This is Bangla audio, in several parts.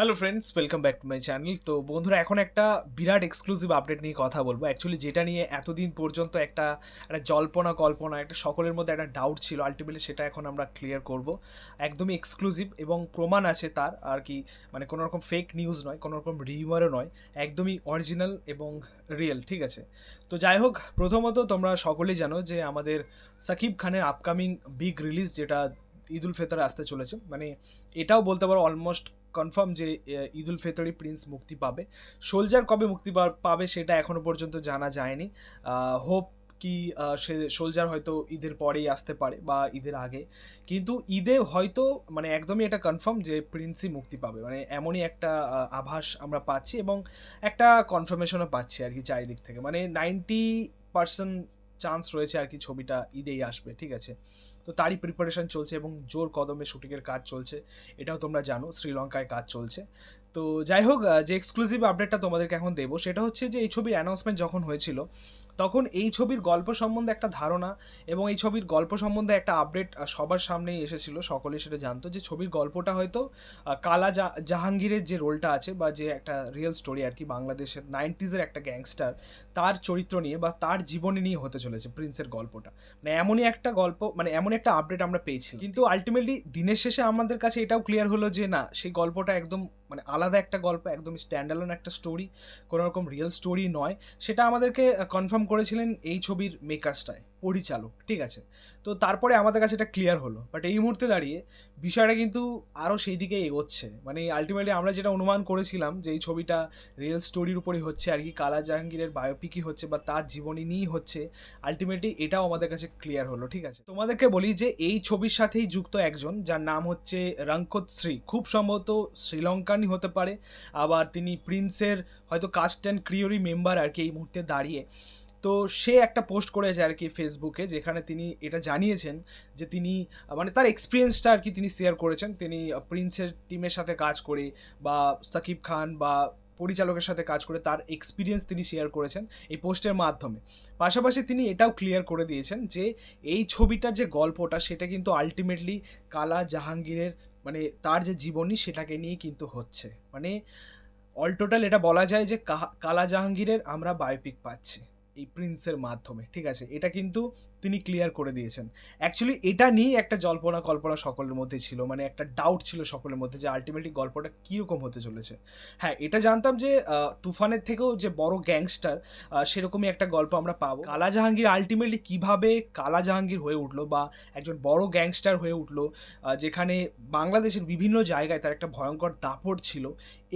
Hello friends welcome back to my channel তো বন্ধুরা, এখন একটা বিরাট এক্সক্লুসিভ আপডেট নিয়ে কথা বলব। অ্যাকচুয়ালি যেটা নিয়ে এতদিন পর্যন্ত একটা একটা জল্পনা, কল্পনা, একটা সকলের মধ্যে একটা ডাউট ছিল আলটিমেটলি সেটা এখন আমরা ক্লিয়ার করব। একদমই এক্সক্লুসিভ এবং প্রমাণ আছে তার, আর কি মানে কোনো রকম ফেক নিউজ নয়, কোনো রকম রিউমারও নয়, একদমই অরিজিনাল এবং রিয়েল ঠিক আছে? তো যাই হোক, প্রথমত তোমরা সকলেই জানো যে আমাদের সাকিব খানের আপকামিং বিগ রিলিজ যেটা ঈদ উল ফিতরে আসতে চলেছে মানে এটাও বলতে পারো অলমোস্ট কনফার্ম যে ঈদ উল ফিতরে প্রিন্স মুক্তি পাবে। সোলজার কবে মুক্তি পাবে সেটা এখনও পর্যন্ত জানা যায়নি। হোপ কি সে সোলজার হয়তো ঈদের পরেই আসতে পারে বা ঈদের আগে। কিন্তু ঈদে হয়তো মানে একদমই এটা কনফার্ম যে প্রিন্সই মুক্তি পাবে। মানে এমনই একটা আভাস আমরা পাচ্ছি এবং একটা কনফার্মেশনও পাচ্ছি আর কি চারিদিক থেকে। মানে নাইনটি পার্সেন্ট চান্স রয়েছে আর কি ছবিটা ঈদেই আসবে, ঠিক আছে? তো তারই প্রিপারেশন চলছে এবং জোর কদমে শুটিংয়ের কাজ চলছে। এটাও তোমরা জানো, শ্রীলঙ্কায় কাজ চলছে। তো যাই হোক যে এক্সক্লুসিভ আপডেটটা তোমাদেরকে এখন দেবো, সেটা হচ্ছে যে, এই ছবির অ্যানাউন্সমেন্ট যখন হয়েছিল, তখন এই ছবির গল্প সম্বন্ধে একটা ধারণা এবং এই ছবির গল্প সম্বন্ধে একটা আপডেট সবার সামনেই এসেছিল, সকলেই সেটা জানতো যে, ছবির গল্পটা হয়তো কালা জাহাঙ্গীরের যে রোলটা আছে বা যে একটা রিয়েল স্টোরি আর কি, বাংলাদেশের নাইনটিজের একটা গ্যাংস্টার তার চরিত্র নিয়ে বা তার জীবনী নিয়ে হতে চলেছে প্রিন্সের গল্পটা। মানে এমনই একটা গল্প মানে এমনই একটা আপডেট আমরা পেয়েছি কিন্তু আলটিমেটলি দিনের শেষে আমাদের কাছে এটাও ক্লিয়ার হলো যে না, সেই গল্পটা একদম মানে আলাদা একটা গল্প, একদম স্ট্যান্ডালোন একটা স্টোরি কোনো রকম রিয়েল স্টোরি নয়। সেটা আমাদেরকে কনফার্ম করেছিলেন এই ছবির মেকার্সটাই পরিচালক, ঠিক আছে? তো তারপরে আমাদের কাছে এটা ক্লিয়ার হলো। বাট এই মুহূর্তে দাঁড়িয়ে বিষয়টা কিন্তু আরও সেই দিকে এগোচ্ছে। মানে আলটিমেটলি আমরা যেটা অনুমান করেছিলাম যে এই ছবিটা রিয়েল স্টোরির উপরই হচ্ছে আর কি, কালা জাহাঙ্গীরের বায়োপিকই হচ্ছে বা তার জীবনী নিয়েই হচ্ছে আলটিমেটলি এটাও আমাদের কাছে ক্লিয়ার হলো, ঠিক আছে? তোমাদেরকে বলি যে এই ছবির সাথেই যুক্ত একজন, যার নাম হচ্ছে রঙ্কত শ্রী খুব সম্ভবত শ্রীলঙ্কানই হতে পারে। আবার তিনি প্রিন্সের হয়তো কাস্ট অ্যান্ড ক্রিওরি মেম্বার আর কি এই মুহূর্তে দাঁড়িয়ে। তো সে একটা পোস্ট করেছে আর কি ফেসবুকে যেখানে তিনি এটা জানিয়েছেন যে তিনি মানে তার এক্সপিরিয়েন্সটা আর কি তিনি শেয়ার করেছেন। তিনি প্রিন্সের টিমের সাথে কাজ করে বা সাকিব খান বা পরিচালকের সাথে কাজ করে তার এক্সপিরিয়েন্স তিনি শেয়ার করেছেন এই পোস্টের মাধ্যমে। পাশাপাশি তিনি এটাও ক্লিয়ার করে দিয়েছেন যে এই ছবিটার যে গল্পটা সেটা কিন্তু আলটিমেটলি কালা জাহাঙ্গীরের মানে তার যে জীবনী সেটাকে নিয়ে কিন্তু হচ্ছে। মানে অল টোটাল এটা বলা যায় যে কালা জাহাঙ্গীরের আমরা বায়োপিক পাচ্ছি। এই প্রিন্সের মাধ্যমে, ঠিক আছে? এটা কিন্তু তিনি ক্লিয়ার করে দিয়েছেন। অ্যাকচুয়ালি এটা নিয়ে একটা জল্পনা কল্পনা সকলের মধ্যে ছিল মানে একটা ডাউট ছিল সকলের মধ্যে যে আলটিমেটলি গল্পটা কীরকম হতে চলেছে। হ্যাঁ এটা জানতাম যে তুফানের থেকেও যে বড় গ্যাংস্টার সেরকমই একটা গল্প আমরা পাবো। কালা জাহাঙ্গীর আলটিমেটলি কীভাবে কালা জাহাঙ্গীর হয়ে উঠল বা একজন বড় গ্যাংস্টার হয়ে উঠল যেখানে বাংলাদেশের বিভিন্ন জায়গায় তার একটা ভয়ঙ্কর দাপট ছিল,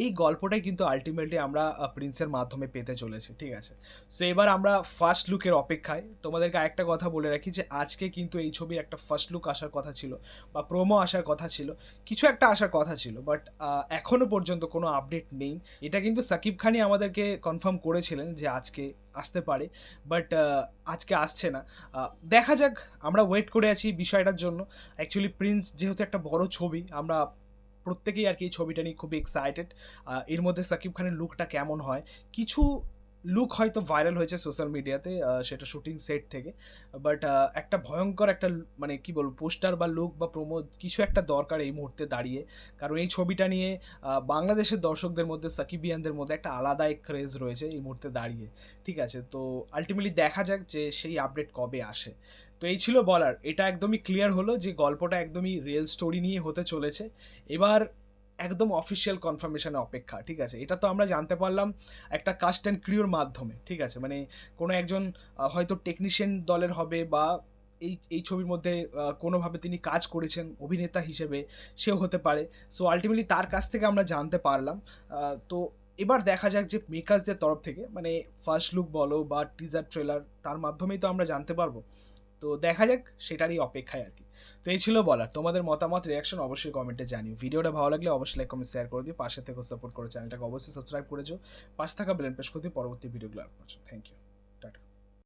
এই গল্পটাই কিন্তু আলটিমেটলি আমরা প্রিন্সের মাধ্যমে পেতে চলেছি, ঠিক আছে? সো এবার আমরা ফার্স্ট লুকের অপেক্ষায় তোমাদেরকে আরেকটা কথা বলে রাখি যে আজকে কিন্তু এই ছবির একটা ফার্স্ট লুক আসার কথা ছিল বা প্রোমো আসার কথা ছিল, কিছু একটা আসার কথা ছিল বাট এখনও পর্যন্ত কোনো আপডেট নেই। এটা কিন্তু সাকিব খানই আমাদেরকে কনফার্ম করেছিলেন যে আজকে আসতে পারে বাট আজকে আসছে না। দেখা যাক, আমরা ওয়েট করে আছি বিষয়টার জন্য। অ্যাকচুয়ালি প্রিন্স যেহেতু একটা বড় ছবি, আমরা প্রত্যেকেই আর কি এই ছবিটা নিয়ে খুবই এক্সাইটেড এর মধ্যে সাকিব খানের লুকটা কেমন হয়? কিছু লুক হয়তো ভাইরাল হয়েছে সোশ্যাল মিডিয়াতে সেটা শুটিং সেট থেকে। বাট একটা ভয়ঙ্কর একটা মানে কি বলব পোস্টার বা লুক বা প্রোমো কিছু একটা দরকার এই মুহূর্তে দাঁড়িয়ে। কারণ এই ছবিটা নিয়ে বাংলাদেশের দর্শকদের মধ্যে, সাকিবিয়ানদের মধ্যে একটা আলাদা এক ক্রেজ রয়েছে এই মুহূর্তে দাঁড়িয়ে। ঠিক আছে? তো আলটিমেটলি দেখা যাক যে সেই আপডেট কবে আসে। তো এই ছিল বলার। এটা একদমই ক্লিয়ার হলো যে গল্পটা একদমই রিয়েল স্টোরি নিয়ে হতে চলেছে। এবার একদম অফিসিয়াল কনফার্মেশনের অপেক্ষা, ঠিক আছে? এটা তো আমরা জানতে পারলাম একটা কাস্ট অ্যান্ড ক্রিওর মাধ্যমে, ঠিক আছে? মানে কোনো একজন হয়তো টেকনিশিয়ান দলের হবে বা এই এই ছবির মধ্যে কোনোভাবে তিনি কাজ করেছেন অভিনেতা হিসেবে, সেও হতে পারে। সো আলটিমেটলি তার কাছ থেকে আমরা জানতে পারলাম। তো এবার দেখা যাক যে মেকার্সদের তরফ থেকে মানে ফার্স্ট লুক বলো বা টিজার ট্রেলার তার মাধ্যমেই তো আমরা জানতে পারব। তো দেখা যাক, সেটারই অপেক্ষায় আর কি। তো এই ছিল বলার। তোমাদের মতামত রিয়াকশন অবশ্যই কমেন্টে জানিও। ভিডিওটা ভালো লাগলে অবশ্যই লাইক কমেন্ট শেয়ার করে দিও। পাশে থেকে সাপোর্ট করো চ্যানেলটাকে অবশ্যই সাবস্ক্রাইব করে যাও। পাশে থাকা বেলেন প্রেস করে দিও। পরবর্তী ভিডিওগুলো আর থ্যাংক ইউ